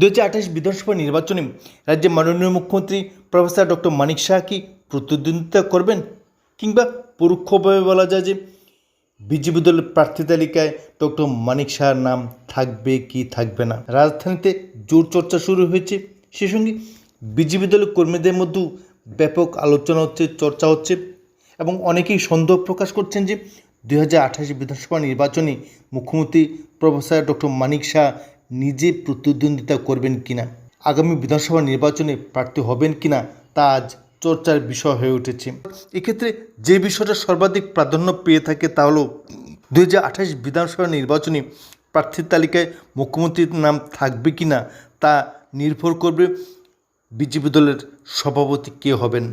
দু হাজার আঠাশ বিধানসভা নির্বাচনে রাজ্যের মাননীয় মুখ্যমন্ত্রী প্রফেসর ডক্টর মানিক শাহ কি প্রতিদ্বন্দ্বিতা করবেন? কিংবা পরোক্ষভাবে বলা যায় যে বিজেপি দলের প্রার্থী তালিকায় ডক্টর মানিক শাহর নাম থাকবে কি থাকবে না? রাজধানীতে জোর চর্চা শুরু হয়েছে। সে সঙ্গে বিজেপি দলের কর্মীদের মধ্যেও ব্যাপক আলোচনা হচ্ছে, চর্চা হচ্ছে এবং অনেকেই সন্দেহ প্রকাশ করছেন যে দুই হাজার আঠাশ বিধানসভা নির্বাচনে মুখ্যমন্ত্রী প্রফেসর ডক্টর মানিক শাহ নিজে প্রতিদ্বন্দ্বিতা করবেন কিনা? আগামী বিধানসভা নির্বাচনে প্রার্থী হবেন কিনা তা আজ চর্চার বিষয় হয়ে উঠেছে। এক্ষেত্রে যে বিষয়টা সর্বাধিক প্রাধান্য পেয়ে থাকে তা হলো আঠাশ বিধানসভা নির্বাচনে প্রার্থীর তালিকায় মুখ্যমন্ত্রীর নাম থাকবে কি না তা নির্ভর করবে বিজেপি দলের সভাপতি কে হবেন।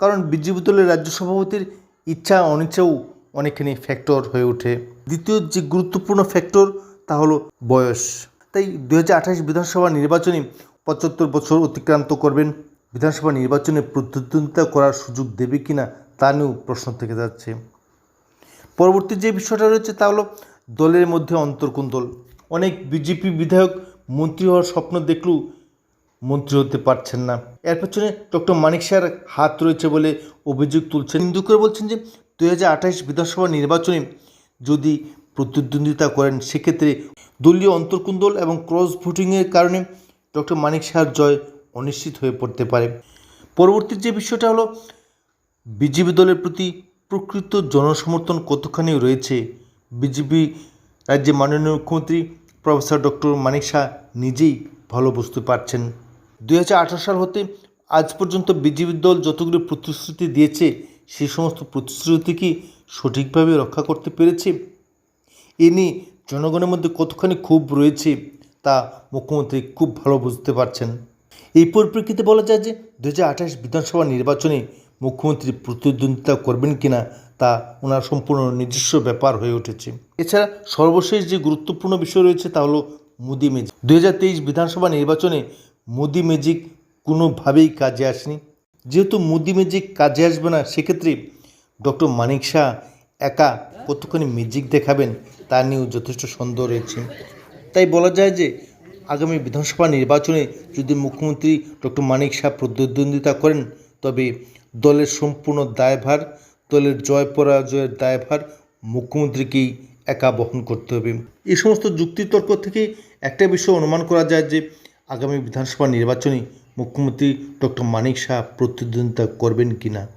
কারণ বিজেপি দলের রাজ্য সভাপতির ইচ্ছা অনিচ্ছাও অনেকখানি ফ্যাক্টর হয়ে ওঠে। দ্বিতীয় যে গুরুত্বপূর্ণ ফ্যাক্টর তা হলো বয়স। তাই দু হাজার আঠাশ বিধানসভা নির্বাচনে পঁচাত্তর বছর অতিক্রান্ত করবেন। বিধানসভা নির্বাচনে প্রতিদ্বন্দ্বিতা করার সুযোগ দেবে কিনা তা নিয়েও প্রশ্ন থেকে যাচ্ছে। পরবর্তী যে বিষয়টা রয়েছে তা হলো দলের মধ্যে অন্তর্কুন্দল অনেক বিজেপি বিধায়ক মন্ত্রী হওয়ার স্বপ্ন দেখলেও মন্ত্রী হতে পারছেন না। এর পেছনে ডক্টর মানিক শাহর হাত রয়েছে বলে অভিযোগ তুলছেন। হিন্দু করে বলছেন যে দু হাজার আঠাশ বিধানসভা নির্বাচনে যদি প্রতিদ্বন্দ্বিতা করেন। সেক্ষেত্রে দলীয় অন্তর্কুন্দল এবং ক্রস ভোটিংয়ের কারণে ডক্টর মানিক শাহর জয় অনিশ্চিত হয়ে পড়তে পারে। পরবর্তী যে বিষয়টা হলো, বিজেপি দলের প্রতি প্রকৃত জনসমর্থন কতখানি রয়েছে? বিজেপি রাজ্যে মাননীয় মুখ্যমন্ত্রী প্রফেসর ডক্টর মানিক শাহ নিজেই ভালো বুঝতে পারছেন। দু হাজার আঠারো সাল হতে আজ পর্যন্ত বিজেপি দল যতগুলো প্রতিশ্রুতি দিয়েছে সেই সমস্ত প্রতিশ্রুতি কি সঠিকভাবে রক্ষা করতে পেরেছে? এ নিয়ে জনগণের মধ্যে কতখানি ক্ষোভ রয়েছে তা মুখ্যমন্ত্রী খুব ভালো বুঝতে পারছেন। এই পরিপ্রেক্ষিতে বলা যায় যে দু হাজার আঠাশ বিধানসভা নির্বাচনে মুখ্যমন্ত্রী প্রতিদ্বন্দ্বিতা করবেন কিনা তা ওনার সম্পূর্ণ নিজস্ব ব্যাপার হয়ে উঠেছে। এছাড়া সর্বশেষ যে গুরুত্বপূর্ণ বিষয় রয়েছে তা হলো মোদি ম্যাজিক দু হাজার তেইশ বিধানসভা নির্বাচনে মোদি ম্যাজিক কোনোভাবেই কাজে আসেনি। যেহেতু মোদি ম্যাজিক কাজে আসবে না, সেক্ষেত্রে ডক্টর মানিক শাহ একা কতখানি ম্যাজিক দেখাবেন তা নিয়েও যথেষ্ট সন্দেহ রয়েছে। তাই বলা যায় যে, আগামী বিধানসভা নির্বাচনে যদি মুখ্যমন্ত্রী ডক্টর মানিক শাহ প্রতিদ্বন্দ্বিতা করেন, তবে দলের সম্পূর্ণ দায়ভার, দলের জয় পরাজয়ের দায়ভার মুখ্যমন্ত্রীকেই একা বহন করতে হবে। এই সমস্ত যুক্তিতর্ক থেকে একটা বিষয় অনুমান করা যায় যে, আগামী বিধানসভা নির্বাচনে মুখ্যমন্ত্রী ডক্টর মানিক শাহ প্রতিদ্বন্দ্বিতা করবেন কিনা।